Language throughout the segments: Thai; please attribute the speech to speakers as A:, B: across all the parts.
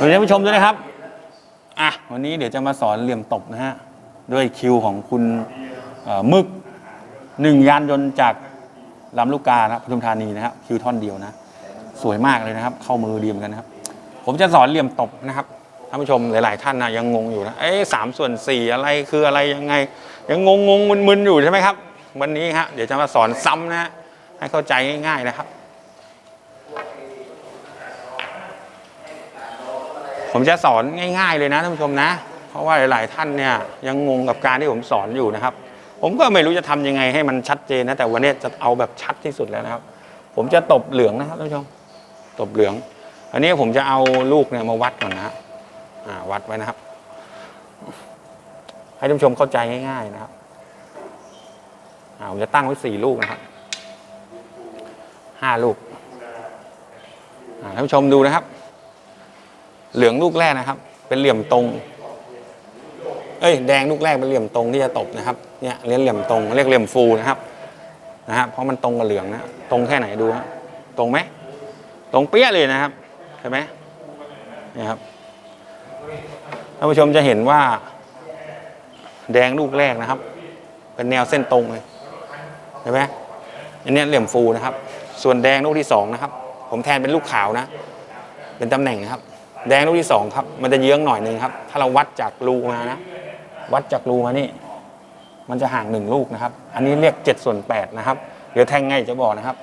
A: สวัสดีท่านผู้ชมด้วยนะครับ อะ วันนี้เดี๋ยวจะมาสอนเหลี่ยมตบนะฮะ ด้วยคิวของคุณเอ่อมึกหนึ่งยานยนต์จากลำลูกกานะปทุมธานีนะครับคิวท่อนเดียวนะ สวยมากเลยนะครับ เข้ามือดีเหมือนกันนะครับ ผมจะสอนเหลี่ยมตบนะครับท่านผู้ชมหลาย ๆ ท่านนะยังงงอยู่นะเอ๊ะสามส่วนสี่อะไรคืออะไรยังไง ยังงงงงมึนมึนๆอยู่ใช่ไหมครับ วันนี้ฮะเดี๋ยวจะมาสอนซ้ำนะฮะให้เข้าใจง่าย ๆ นะครับ ผมจะสอนง่าย ๆ เลยนะท่านผู้ชมนะ เพราะว่าหลาย ๆ ท่านเนี่ยยังงงกับการที่ผมสอนอยู่นะครับ ผมก็ไม่รู้จะทำยังไงให้มันชัดเจนนะแต่วันนี้จะเอาแบบชัดที่สุดแล้วนะครับ ผมจะตบเหลืองนะครับท่านผู้ชมตบเหลือง อันนี้ผมจะเอาลูกเนี่ยมาวัดก่อนนะอ่าวัดไว้นะครับ ให้ท่านผู้ชมเข้าใจง่าย ๆ นะครับอ่าผมจะตั้งไว้สี่ลูกนะครับห้าลูกท่านผู้ชมดูนะครับ เหลืองลูกแรกนะครับ เป็นเหลี่ยมตรง เอ้ยแดงลูกแรกเป็นเหลี่ยมตรงที่จะตบนะครับเนี่ยเรียกเหลี่ยมตรงเรียกเหลี่ยมฟูนะครับนะฮะเพราะมันตรงกับเหลืองนะตรงแค่ไหนดูฮะตรงไหมตรงเปี้ยเลยนะครับเห็นไหมนี่ครับท่านผู้ชมจะเห็นว่า แดงลูกแรกนะครับ เป็นแนวเส้นตรงเลยเห็นไหมอันนี้เหลี่ยมฟูนะครับ ส่วนแดงลูกที่สองนะครับ ผมแทนเป็นลูกขาวนะ เป็นตำแหน่งนะครับ แดงลูกที่สองครับ มันจะเยื้องหน่อยหนึ่งครับ ถ้าเราวัดจากรูมานะ วัดจากรูมานี่ มันจะห่างหนึ่งลูกนะครับ อันนี้เรียกเจ็ดส่วนแปดนะครับ เดี๋ยวแทงไงจะบอกนะครับ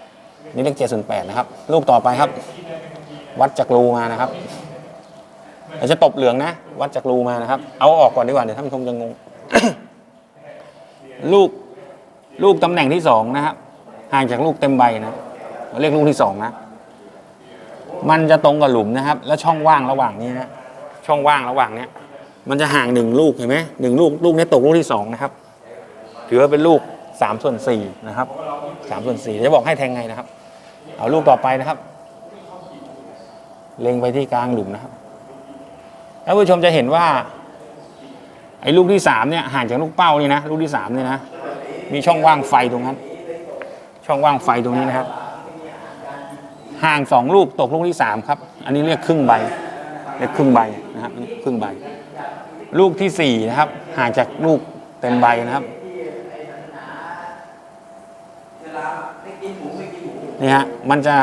A: นี่เรียกเจ็ดส่วนแปดนะครับ ลูกต่อไปครับ วัดจากรูมานะครับเดี๋ยวจะตบเหลืองนะ วัดจากรูมานะครับ เอาออกก่อนดีกว่าเดี๋ยวท่านผู้ชมจะงง ลูกลูกตำแหน่งที่สองนะครับ ห่างจากลูกเต็มใบนะ เรียกลูกที่สองนะ มันจะตรงกับหลุมนะครับ แล้วช่องว่างระหว่างนี้นะช่องว่างระหว่างเนี้ยมันจะห่างหนึ่งลูกเห็นไหมหนึ่งลูกลูกนี้ตกลูกที่สองนะครับ ถือว่าเป็นลูกสามส่วนสี่นะครับสามส่วนสี่จะบอกให้แทงไงนะครับ เอาลูกต่อไปนะครับ เล็งไปที่กลางหลุมนะครับท่านผู้ชมจะเห็นว่า ไอ้ลูกที่สามเนี่ยห่างจากลูกเป้านี่นะลูกที่สามเนี่ยนะมีช่องว่างไฟตรงนั้น ช่องว่างไฟตรงนี้นะครับ ห่างสองลูกตกลูกที่สามครับ อันนี้เรียกครึ่งใบเรียกครึ่งใบนะครับครึ่งใบ ลูกที่สี่นะครับ ห่างจากลูกเต็มใบนะครับนี่ฮะมันจะ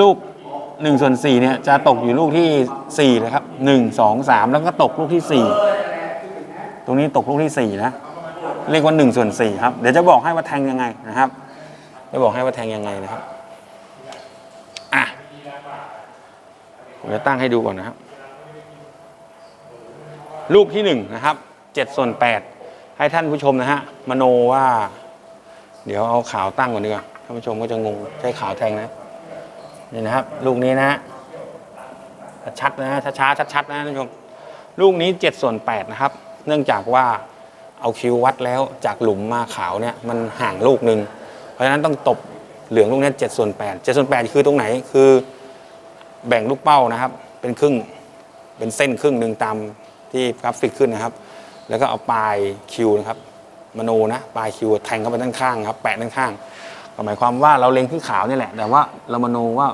A: ลูกหนึ่งส่วนสี่เนี่ยจะตกอยู่ลูกที่สี่เลยครับหนึ่งสองสามแล้วก็ตกลูกที่สี่ตรงนี้ตกลูกที่สี่นะเรียกว่าหนึ่งส่วนสี่ครับเดี๋ยวจะบอกให้ว่าแทงยังไงนะครับจะบอกให้ว่าแทงยังไงนะครับ อะ ผมจะตั้งให้ดูก่อนนะครับ ลูกที่หนึ่งนะครับเจ็ดส่วนแปดให้ท่านผู้ชมนะฮะมโนว่า เดี๋ยวเอาขาวตั้งก่อนดีกว่าท่านผู้ชมก็จะงงใช้ขาวแทงนะนี่นะครับ ลูกนี้นะชัดนะช้าๆชัดๆนะท่านผู้ชมลูกนี้เจ็ดส่วนแปดนะครับ เนื่องจากว่าเอาคิววัดแล้วจากหลุมมาขาวเนี่ยมันห่างลูกหนึ่งเพราะฉะนั้นต้องตบเหลืองลูกนี้เจ็ดส่วนแปดเจ็ดส่วนแปดคือตรงไหนคือ แบ่งลูกเป้านะครับ เป็นครึ่งเป็นเส้นครึ่งหนึ่งตามที่กราฟิกขึ้นนะครับ แล้วก็เอาปลายคิวนะครับมโนนะปลายคิวแทงเข้าไปด้านข้างครับแปะด้านข้างก็หมายความว่าเราเล็งที่ขาวนี่แหละ แต่ว่าเรามโนว่า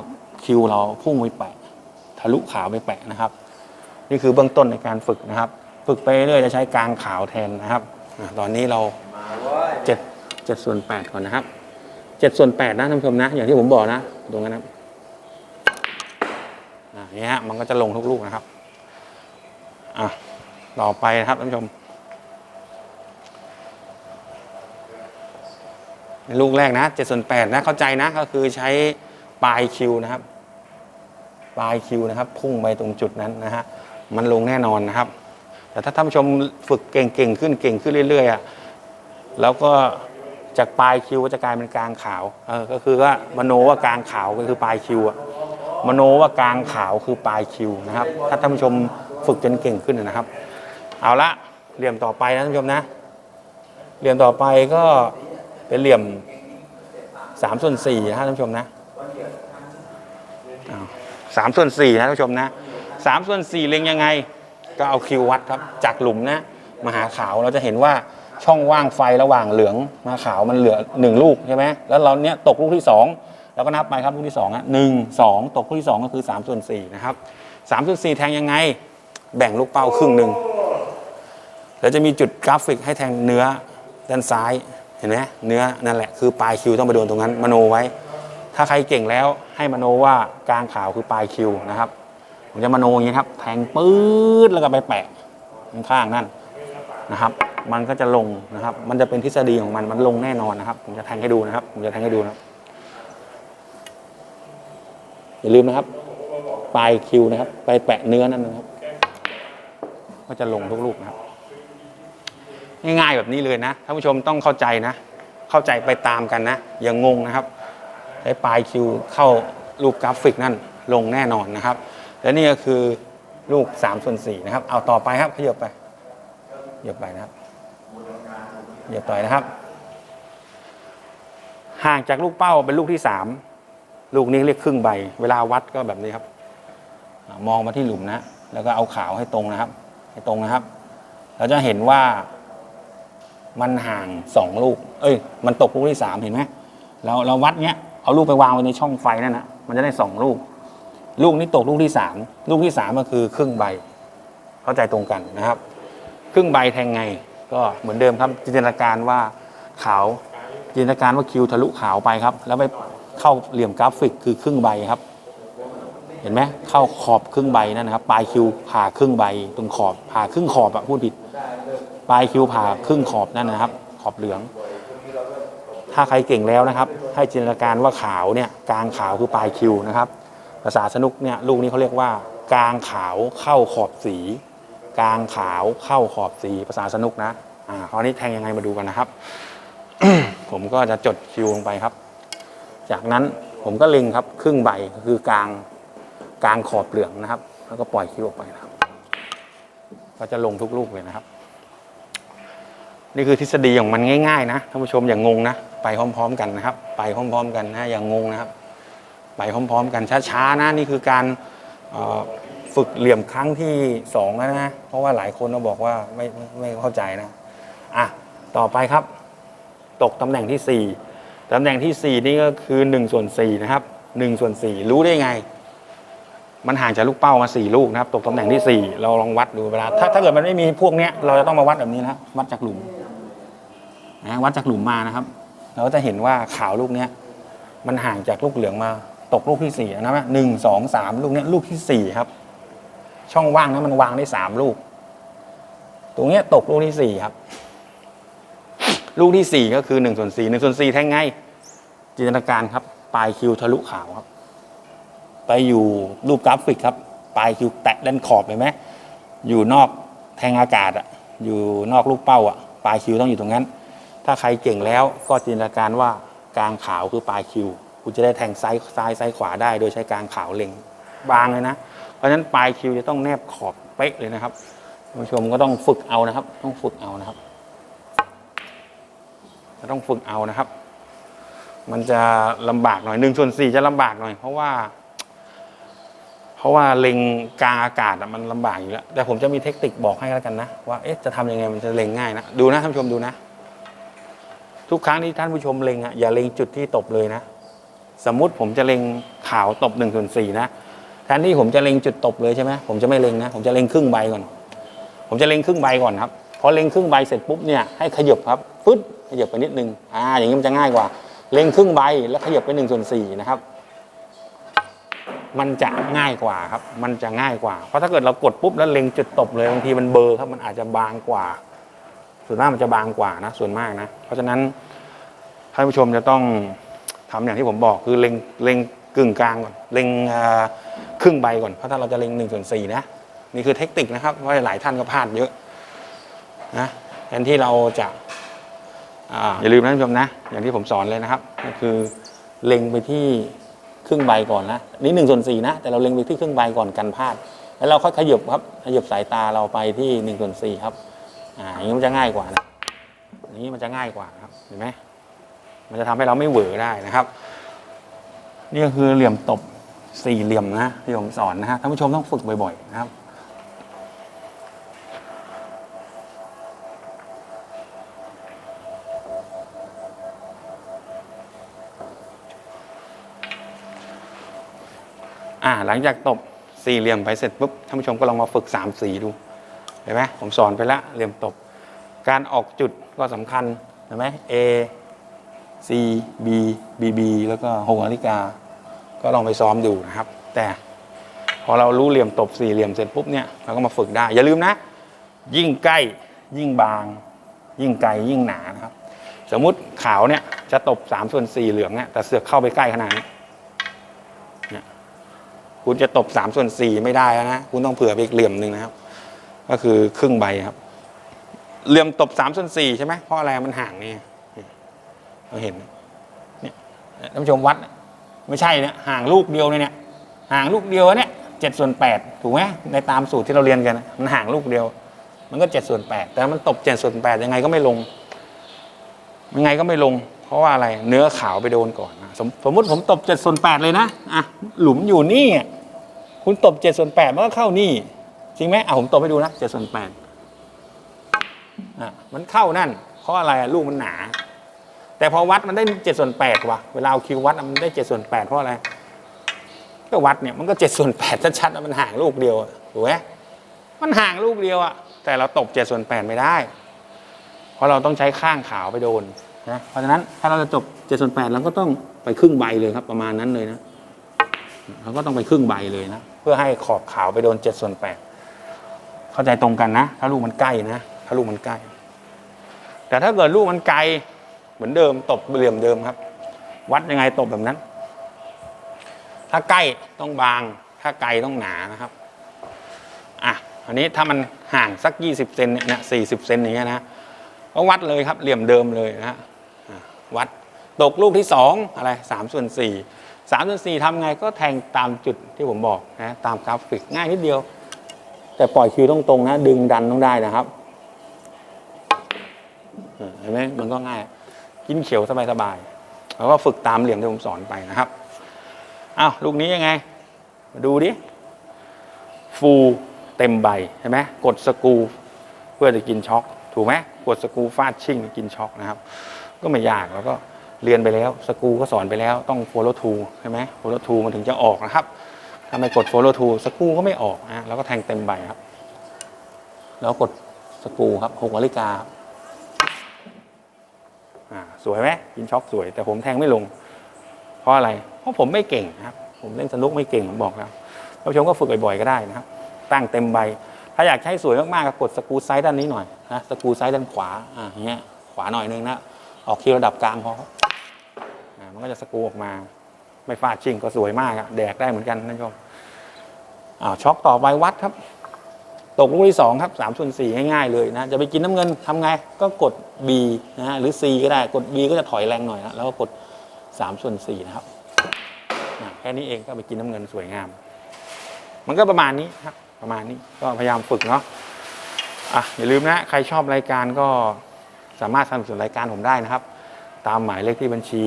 A: คิวเราพุ่งไปแปะทะลุขาวไปแปะนะครับ นี่คือเบื้องต้นในการฝึกนะครับ ฝึกไปเรื่อยจะใช้กลางขาวแทนนะครับตอนนี้เราเจ็ดเจ็ดส่วนแปดก่อนนะครับเจ็ดส่วนแปดนะท่านผู้ชมนะ อย่างที่ผมบอกนะ ตรงนั้นนะ อย่างนี้ฮะมันก็จะลงทุกลูกนะครับอะต่อไปนะครับท่านผู้ชมลูกแรกนะเจ็ดส่วนแปดนะเข้าใจนะก็คือใช้ปลายคิวนะครับ ปลายคิวนะครับ พุ่งไปตรงจุดนั้นนะฮะมันลงแน่นอนนะครับ แต่ถ้าท่านผู้ชมฝึกเก่งๆขึ้นเก่งขึ้นเรื่อยๆอะแล้วก็จากปลายคิวก็จะกลายเป็นกลางขาวเออก็คือว่ามโนว่ากลางขาวก็คือปลายคิวอะ มโนว่ากลางขาวคือปลายคิวนะครับ ถ้าท่านผู้ชมฝึกจนเก่งขึ้นนะครับ เอาละเหลี่ยมต่อไปนะท่านผู้ชมนะ เหลี่ยมต่อไปก็เป็นเหลี่ยมสามส่วนสี่นะท่านผู้ชมนะสามส่วนสี่นะท่านผู้ชมนะสามส่วนสี่เล็งยังไง ก็เอาคิววัดครับ จากหลุมนะมาหาขาวเราจะเห็นว่าช่องว่างไฟระหว่างเหลืองมาขาวมันเหลือหนึ่งลูกใช่ไหมแล้วเราเนี้ยตกลูกที่สอง เราก็นับไปครับลูกที่สองอะหนึ่งสองตกลูกที่สองก็คือสามส่วนสี่นะครับสามจุดสี่แทงยังไง แบ่งลูกเป้าครึ่งหนึ่งแล้วจะมีจุดกราฟิกให้แทงเนื้อด้านซ้ายเห็นไหมเนื้อนั่นแหละคือปลายคิวต้องไปโดนตรงนั้นมโนไว้ ถ้าใครเก่งแล้วให้มโนว่ากลางขาวคือปลายคิวนะครับผมจะมโนอย่างนี้ครับ แทงปื๊ดแล้วก็ไปแปะข้างนั่นนะครับ มันก็จะลงนะครับ มันจะเป็นทฤษฎีของมันมันลงแน่นอนนะครับ ผมจะแทงให้ดูนะครับ ผมจะแทงให้ดูนะครับ อย่าลืมนะครับ ปลายคิวนะครับ ไปแปะเนื้อนั่นนะครับ ก็จะลงทุกลูกนะครับ ง่ายๆแบบนี้เลยนะท่านผู้ชมต้องเข้าใจนะ เข้าใจไปตามกันนะ อย่างงงนะครับใช้ปลายคิวเข้าลูกกราฟิกนั่นลงแน่นอนนะครับ และนี่ก็คือลูก3ส่วน4นะครับ เอาต่อไปครับขยับไปขยับไปนะครับขยับต่อยนะครับ ห่างจากลูกเป้าเป็นลูกที่สาม ลูกนี้เรียกครึ่งใบ เวลาวัดก็แบบนี้ครับ มองมาที่หลุมนะ แล้วก็เอาขาวให้ตรงนะครับ ให้ตรงนะครับ เราจะเห็นว่ามันห่างสองลูก เอ้ย มันตกลูกที่สามเห็นไหมเราเราวัดเนี้ย เอาลูกไปวางไว้ในช่องไฟนั่นนะมันจะได้สองลูก ลูกนี้ตกลูกที่สามลูกที่สามก็คือครึ่งใบ เข้าใจตรงกันนะครับ ครึ่งใบแทงไง ก็เหมือนเดิมครับ จินตนาการว่าขาว จินตนาการว่าคิวทะลุขาวไปครับ แล้วไป เข้าเหลี่ยมกราฟิกคือครึ่งใบครับ เห็นไหมเข้าขอบครึ่งใบนั่นนะครับ ปลายคิวผ่าครึ่งใบ ตรงขอบผ่าครึ่งขอบอะพูดผิด ปลายคิวผ่าครึ่งขอบนั่นนะครับ ขอบเหลือง ถ้าใครเก่งแล้วนะครับ ให้จินตนาการว่าขาวเนี่ยกลางขาวคือปลายคิวนะครับ ภาษาสนุกเนี่ยลูกนี้เขาเรียกว่ากลางขาวเข้าขอบสี กลางขาวเข้าขอบสีภาษาสนุกนะอ่าคราวนี้แทงยังไงมาดูกันนะครับ ผมก็จะจดคิวลงไปครับ จากนั้นผมก็เล็งครับครึ่งใบคือกลางกลางขอบเหลืองนะครับ แล้วก็ปล่อยคิวออกไปนะครับ ก็จะลงทุกลูกเลยนะครับ นี่คือทฤษฎีของมันง่ายๆนะท่านผู้ชมอย่างงงนะไปพร้อม ๆ กันนะครับ ไปพร้อม ๆ กันนะอย่างงงนะครับ ไปพร้อม ๆ กันช้าๆนะนี่คือการฝึกเหลี่ยมครั้งที่สองแล้วนะเพราะว่าหลายคนก็บอกว่าไม่ไม่ไม่เข้าใจนะอะต่อไปครับ ตกตำแหน่งที่สี่ ตำแหน่งที่สี่นี่ก็คือหนึ่งส่วนสี่นะครับหนึ่งส่วนสี่รู้ได้ไง มันห่างจากลูกเป้ามาสี่ลูกนะครับ ตกตำแหน่งที่สี่เราลองวัดดูเวลาถ้าถ้าเกิดมันไม่มีพวกเนี้ยเราจะต้องมาวัดแบบนี้นะวัดจากหลุมนะวัดจากหลุมมานะครับ เราก็จะเห็นว่าขาวลูกเนี้ยมันห่างจากลูกเหลืองมา ตกลูกที่สี่นะครับหนึ่งสองสามลูกเนี้ยลูกที่สี่ครับ ช่องว่างนั้นมันวางได้สามลูก ตรงเนี้ยตกลูกที่สี่ครับ ลูกที่สี่ก็คือหนึ่งส่วนสี่หนึ่งส่วนสี่แท่งไง จินตนาการครับ ปลายคิวทะลุขาวครับ ไปอยู่รูปกราฟิกครับ ปลายคิวแตะด้านขอบเห็นไหมอยู่นอกแทงอากาศอะอยู่นอกลูกเป้าอะปลายคิวต้องอยู่ตรงนั้น ถ้าใครเก่งแล้วก็จินตนาการว่ากลางขาวคือปลายคิวคุณจะได้แทงซ้ายซ้ายซ้ายขวาได้ โดยใช้กลางขาวเล็งบางเลยนะ เพราะฉะนั้นปลายคิวจะต้องแนบขอบเป๊ะเลยนะครับผู้ชมก็ต้องฝึกเอานะครับ ต้องฝึกเอานะครับ จะต้องฝึกเอานะครับ มันจะลำบากหน่อยหนึ่งส่วนสี่จะลำบากหน่อย เพราะว่า เพราะว่าเล็งกลางอากาศมันลำบากอยู่แล้ว แต่ผมจะมีเทคนิคบอกให้แล้วกันนะ ว่าเอ๊ะจะทำยังไงมันจะเล็งง่ายนะ ดูนะท่านผู้ชมดูนะ ทุกครั้งที่ท่านผู้ชมเล็งอะอย่าเล็งจุดที่ตบเลยนะ สมมุติผมจะเล็งขาวตบหนึ่งส่วนสี่นะแทนที่ผมจะเล็งจุดตบเลยใช่ไหมผมจะไม่เล็งนะ ผมจะเล็งครึ่งใบก่อน ผมจะเล็งครึ่งใบก่อนครับ พอเล็งครึ่งใบเสร็จปุ๊บเนี่ยให้ขยับครับฟึดขยับไปนิดนึงอ่าอย่างนี้มันจะง่ายกว่า เล็งครึ่งใบแล้วขยับไปหนึ่งส่วนสี่นะครับ มันจะง่ายกว่าครับ มันจะง่ายกว่า เพราะถ้าเกิดเรากดปุ๊บแล้วเล็งจุดตบเลยบางทีมันเบอร์ครับมันอาจจะบางกว่า ส่วนมากมันจะบางกว่านะ ส่วนมากนะ เพราะฉะนั้นท่านผู้ชมจะต้องทำอย่างที่ผมบอกคือเล็งเล็งกึ่งกลางก่อนเล็งครึ่งใบก่อนเพราะถ้าเราจะเล็งหนึ่งส่วนสี่นะนี่คือเทคนิคนะครับเพราะหลายท่านก็พลาดเยอะ นะแทนที่เราจะอย่าลืมนะท่านผู้ชมนะ อย่างที่ผมสอนเลยนะครับ ก็คือเล็งไปที่ครึ่งใบก่อนนะนี่หนึ่งส่วนสี่นะ แต่เราเล็งไปที่ครึ่งใบก่อนกันพลาด แล้วเราค่อยขยบครับ ขยบสายตาเราไปที่หนึ่งส่วนสี่ครับ อ่าอย่างนี้มันจะง่ายกว่านะอย่างนี้มันจะง่ายกว่าครับเห็นไหมมันจะทำให้เราไม่เหวอได้นะครับ นี่ก็คือเหลี่ยมตบสี่เหลี่ยมนะที่ผมสอนนะฮะท่านผู้ชมต้องฝึกบ่อยๆนะครับ อ่าหลังจากตบสี่เหลี่ยมไปเสร็จปุ๊บท่านผู้ชมก็ลองมาฝึกสามสีดูเห็นไหมผมสอนไปแล้วเหลี่ยมตบ การออกจุดก็สำคัญเห็นไหม A C B B B แล้วก็หกนาฬิกา ก็ลองไปซ้อมดูนะครับ แต่พอเรารู้เหลี่ยมตบสี่เหลี่ยมเสร็จปุ๊บเนี่ยเราก็มาฝึกได้ อย่าลืมนะ ยิ่งใกล้ยิ่งบาง ยิ่งไกลยิ่งหนานะครับ สมมุติขาวเนี่ยจะตบสามส่วนสี่เหลืองเนี่ยแต่เสือกเข้าไปใกล้ขนาดนี้ คุณจะตบสามส่วนสี่ไม่ได้แล้วนะคุณต้องเผื่อไปอีกเหลี่ยมหนึ่งนะครับ ก็คือครึ่งใบครับ เหลี่ยมตบสามส่วนสี่ใช่ไหมเพราะอะไรมันห่างนี่เราเห็นเนี่ยท่านผู้ชมวัด ไม่ใช่เนี่ยห่างลูกเดียวเนี่ยห่างลูกเดียวเนี่ยเจ็ดส่วนแปดถูกไหมในตามสูตรที่เราเรียนกันมันห่างลูกเดียว มันก็เจ็ดส่วนแปดแต่มันตบเจ็ดส่วนแปดยังไงก็ไม่ลงยังไงก็ไม่ลง เพราะว่าอะไรเนื้อขาวไปโดนก่อนนะสมสมมติผมตบเจ็ดส่วนแปดเลยนะอะหลุมอยู่นี่ คุณตบเจ็ดส่วนแปดมันก็เข้านี่ จริงไหมอะผมตบให้ดูนะเจ็ดส่วนแปดอะมันเข้านั่น เพราะอะไรลูกมันหนา แต่พอวัดมันได้เจ็ดส่วนแปดว่ะเวลาเอาคิววัดมันได้เจ็ดส่วนแปดเพราะอะไรก็วัดเนี่ยมันก็เจ็ดส่วนแปดชัดๆมันห่างลูกเดียวถูกไหมมันห่างลูกเดียวอะแต่เราตบเจ็ดส่วนแปดไม่ได้ เพราะเราต้องใช้ข้างขาวไปโดน นะเพราะฉะนั้นถ้าเราจะจบเจ็ดส่วนแปดเราก็ต้องไปครึ่งใบเลยครับ ประมาณนั้นเลยนะเราก็ต้องไปครึ่งใบเลยนะเพื่อให้ขอบขาวไปโดนเจ็ดส่วนแปดเข้าใจตรงกันนะ ถ้าลูกมันใกล้นะ ถ้าลูกมันใกล้ แต่ถ้าเกิดลูกมันไกลเหมือนเดิมตบเหลี่ยมเดิมครับ วัดยังไงตบแบบนั้น ถ้าใกล้ต้องบาง ถ้าไกลต้องหนานะครับอะอันนี้ถ้ามันห่างสัก 20เซนเนี่ยนะ40เซนอย่างเงี้ยนะก็วัดเลยครับเหลี่ยมเดิมเลยนะอะ วัด ตกลูกที่ 2 อะไร3ส่วน4 3ส่วน4ทำไงก็แทงตามจุดที่ผมบอกนะตามกราฟิกง่ายนิดเดียว แต่ปล่อยคิวตรงๆนะ ดึงดันต้องได้นะครับเห็นไหมมันก็ง่าย กินเขียวสบายๆแล้วก็ฝึกตามเหลี่ยมที่ผมสอนไปนะครับอ้าวลูกนี้ยังไง มาดูดิ ฟูเต็มใบใช่ไหมกดสกูเพื่อจะกินช็อก ถูกไหมกดสกูฟาดชิ่งกินช็อกนะครับ ก็ไม่ยากแล้วก็เรียนไปแล้วสกูก็สอนไปแล้วต้อง follow to ใช่ไหม follow to มันถึงจะออกนะครับถ้าไม่กด follow to สกูก็ไม่ออกนะแล้วก็แทงเต็มใบครับ แล้วกดสกูครับหกนาฬิกาอ่าสวยไหมกินช็อกสวย แต่ผมแทงไม่ลง เพราะอะไร เพราะผมไม่เก่งนะครับ ผมเล่นสนุกไม่เก่งผมบอกแล้วท่านผู้ชมก็ฝึกบ่อยๆก็ได้นะครับ ตั้งเต็มใบ ถ้าอยากให้สวยมากๆก็กดสกูไซด์ด้านนี้หน่อยนะสกูไซด์ด้านขวาอ่าอย่างเงี้ยขวาหน่อยนึงนะ ออกคีย์ระดับกลางพอมันก็จะสกูออกมา ไม่ฟาดชิ่งก็สวยมากอะแดกได้เหมือนกันท่านผู้ชมอ้าวช็อกต่อไปวัดครับ ตกลูกที่สองครับสามส่วนสี่ง่ายๆเลยนะ จะไปกินน้ำเงินทำไง ก็กด B นะฮะหรือ C ก็ได้กด B ก็จะถอยแรงหน่อยนะแล้วก็กดสามส่วนสี่นะครับแค่นี้เองก็ไปกินน้ำเงินสวยงาม มันก็ประมาณนี้ครับ ประมาณนี้ก็พยายามฝึกเนาะอะอย่าลืมนะ ใครชอบรายการก็ สามารถสนับสนุนรายการผมได้นะครับ ตามหมายเลขที่บัญชี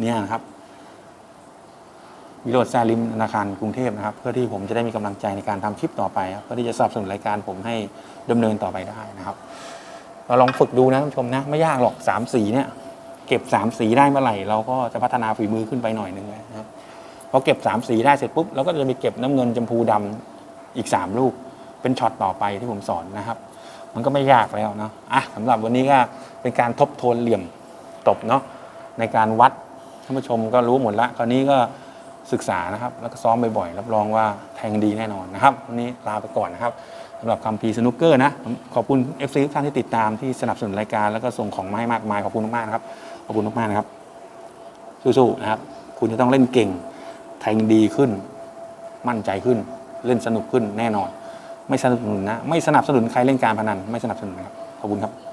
A: เนี่ยนะครับวิโรจน์แซลิมธนาคารกรุงเทพนะครับ เพื่อที่ผมจะได้มีกำลังใจในการทำคลิปต่อไปครับเพื่อที่จะสนับสนุนรายการผมให้ดำเนินต่อไปได้นะครับ เราลองฝึกดูนะท่านผู้ชมนะไม่ยากหรอกสามสีเนี่ยเก็บสามสีได้เมื่อไหร่เราก็จะพัฒนาฝีมือขึ้นไปหน่อยหนึงนะครับพอเก็บสามสีได้เสร็จปุ๊บเราก็จะมีเก็บน้ำเงินชมพูดำอีกสามลูกเป็นช็อตต่อไปที่ผมสอนนะครับ มันก็ไม่ยากแล้วเนาะอะสำหรับวันนี้ก็เป็นการทบทวนเหลี่ยมตบเนาะในการวัดท่านผู้ชมก็รู้หมดละคราวนี้ก็ศึกษานะครับ แล้วก็ซ้อมบ่อยๆรับรองว่าแทงดีแน่นอนนะครับ วันนี้ลาไปก่อนนะครับสำหรับคัมพีสนุกเกอร์นะขอบคุณ FC ทุกท่านที่ติดตามที่สนับสนุนรายการแล้วก็ส่งของมาให้มากมายขอบคุณมากๆนะครับขอบคุณมากๆนะครับสู้ๆนะครับ คุณจะต้องเล่นเก่ง แทงดีขึ้น มั่นใจขึ้น เล่นสนุกขึ้นแน่นอน ไม่สนับสนุนนะ ไม่สนับสนุนใครเล่นการพนัน ไม่สนับสนุนนะครับ ขอบคุณครับ